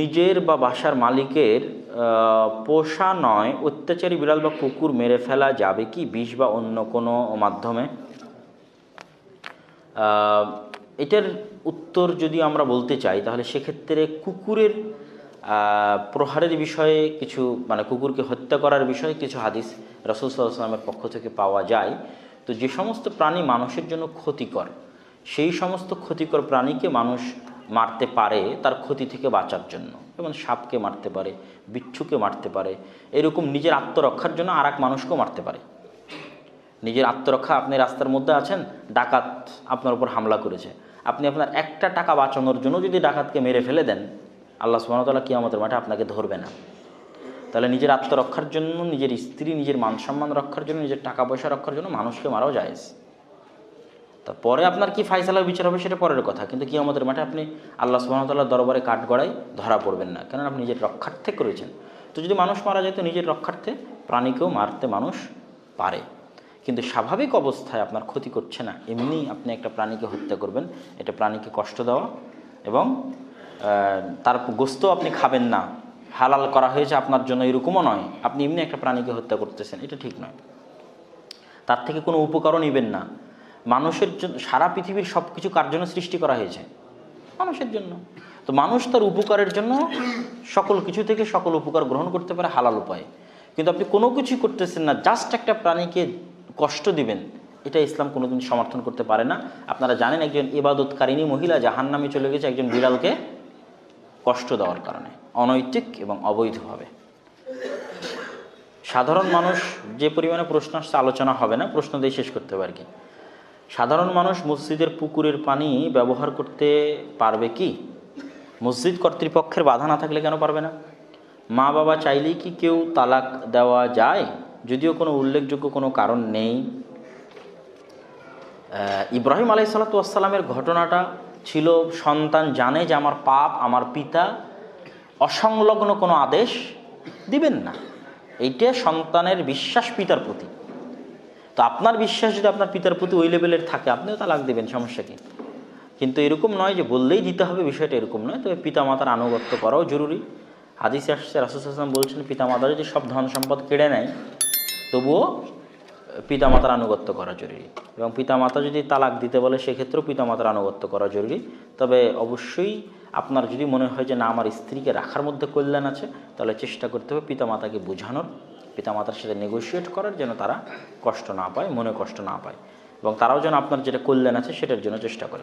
নিজের বা বাসার মালিকের পোষা নয়, অত্যাচারী বিড়াল বা কুকুর মেরে ফেলা যাবে কি বিষ বা অন্য কোনো মাধ্যমে? এটার উত্তর যদি আমরা বলতে চাই, তাহলে সেক্ষেত্রে কুকুরের প্রহারের বিষয়ে কিছু মানে কুকুরকে হত্যা করার বিষয়ে কিছু হাদিস রসুল সাল্লামের পক্ষ থেকে পাওয়া যায়। তো যে সমস্ত প্রাণী মানুষের জন্য ক্ষতিকর, সেই সমস্ত ক্ষতিকর প্রাণীকে মানুষ মারতে পারে তার ক্ষতি থেকে বাঁচার জন্য। যেমন সাপকে মারতে পারে, বিচ্ছুকে মারতে পারে, এরকম নিজের আত্মরক্ষার জন্য আর এক মানুষকেও মারতে পারে। নিজের আত্মরক্ষা, আপনি রাস্তার মধ্যে আছেন, ডাকাত আপনার উপর হামলা করেছে। আপনি আপনার একটা টাকা বাঁচানোর জন্য যদি ডাকাতকে মেরে ফেলে দেন, আল্লাহ সুবাহতাল্লাহ কি আমাদের মাঠে আপনাকে ধরবে না। তাহলে নিজের আত্মরক্ষার জন্য, নিজের স্ত্রী, নিজের মান সম্মান রক্ষার জন্য, নিজের টাকা পয়সা রক্ষার জন্য মানুষকে মারাও যায় তারপরে আপনার কি ফাইসালার বিচার হবে সেটা পরের কথা। কিন্তু কি আমাদের মাঠে আপনি আল্লাহ সুবাহতাল্লাহ দরবারে কাঠগড়ায় ধরা পড়বেন না। কেননা আপনি নিজের রক্ষার্থে করেছেন। তো যদি মানুষ মারা যায়, তো নিজের রক্ষার্থে প্রাণীকেও মারতে মানুষ পারে। কিন্তু স্বাভাবিক অবস্থায় আপনার ক্ষতি করছে না। এমনি আপনি একটা প্রাণীকে হত্যা করবেন, এটা প্রাণীকে কষ্ট দেওয়া এবং তার গোস্ত আপনি খাবেন না। হালাল করা হয়েছে আপনার জন্য এরকমও নয়। আপনি এমনি একটা প্রাণীকে হত্যা করতেছেন, এটা ঠিক নয়। তার থেকে কোনো উপকারও নেবেন না। মানুষের জন্য সারা পৃথিবীর সব কিছু কার জন্য সৃষ্টি করা হয়েছে? মানুষের জন্য। তো মানুষ তার উপকারের জন্য সকল কিছু থেকে সকল উপকার গ্রহণ করতে পারে হালাল উপায়ে। কিন্তু আপনি কোনো কিছুই করতেছেন না জাস্ট একটা প্রাণীকে কষ্ট দিবেন, এটা ইসলাম কোনোদিন সমর্থন করতে পারে না। আপনারা জানেন একজন ইবাদতকারিনী মহিলা জাহান্নামে চলে গেছে, একজন বিড়ালকে কষ্ট দেওয়ার কারণে, অনৈতিক এবং অবৈধভাবে। সাধারণ মানুষ যে পরিমাণে প্রশ্ন আসছে, আলোচনা হবে না, প্রশ্ন দিয়ে শেষ করতে পারে কি। সাধারণ মানুষ মসজিদের পুকুরের পানি ব্যবহার করতে পারবে কি? মসজিদ কর্তৃপক্ষের বাধা না থাকলে কেন পারবে না? মা বাবা চাইলেই কি কেউ তালাক দেওয়া যায়? যদিও কোনো উল্লেখযোগ্য কোনো কারণ নেই। ইব্রাহিম আলাই সালাতামের ঘটনাটা ছিল সন্তান জানে যে আমার পাপ, আমার পিতা অসংলগ্ন কোনো আদেশ দিবেন না। এইটা সন্তানের বিশ্বাস পিতার প্রতি। তো আপনার বিশ্বাস যদি আপনার পিতার প্রতি ওই লেভেলের থাকে, আপনিও তালাক দেবেন, সমস্যা কি? কিন্তু এরকম নয় যে বললেই দিতে হবে, বিষয়টা এরকম নয়। তবে পিতামাতার আনুগত্য করাও জরুরি। হাদিসে আসছে রাসুসাল্লাম বলছেন, পিতামাতা যদি সব ধন সম্পদ কেড়ে নেয়, তবুও পিতামাতার আনুগত্য করা জরুরি। এবং পিতামাতা যদি তালাক দিতে বলে, সেক্ষেত্রেও পিতামাতার আনুগত্য করা জরুরি। তবে অবশ্যই আপনার যদি মনে হয় যে, না, আমার স্ত্রীকে রাখার মধ্যে কল্যাণ আছে তাহলে চেষ্টা করতে হবে পিতামাতাকে বোঝানোর। পিতামাতার সাথে নেগোসিয়েট করার যেন তারা কষ্ট না পায়, মনে কষ্ট না পায়। এবং তারাও যেন আপনার যেটা কল্যাণ আছে, সেটার জন্য চেষ্টা করে।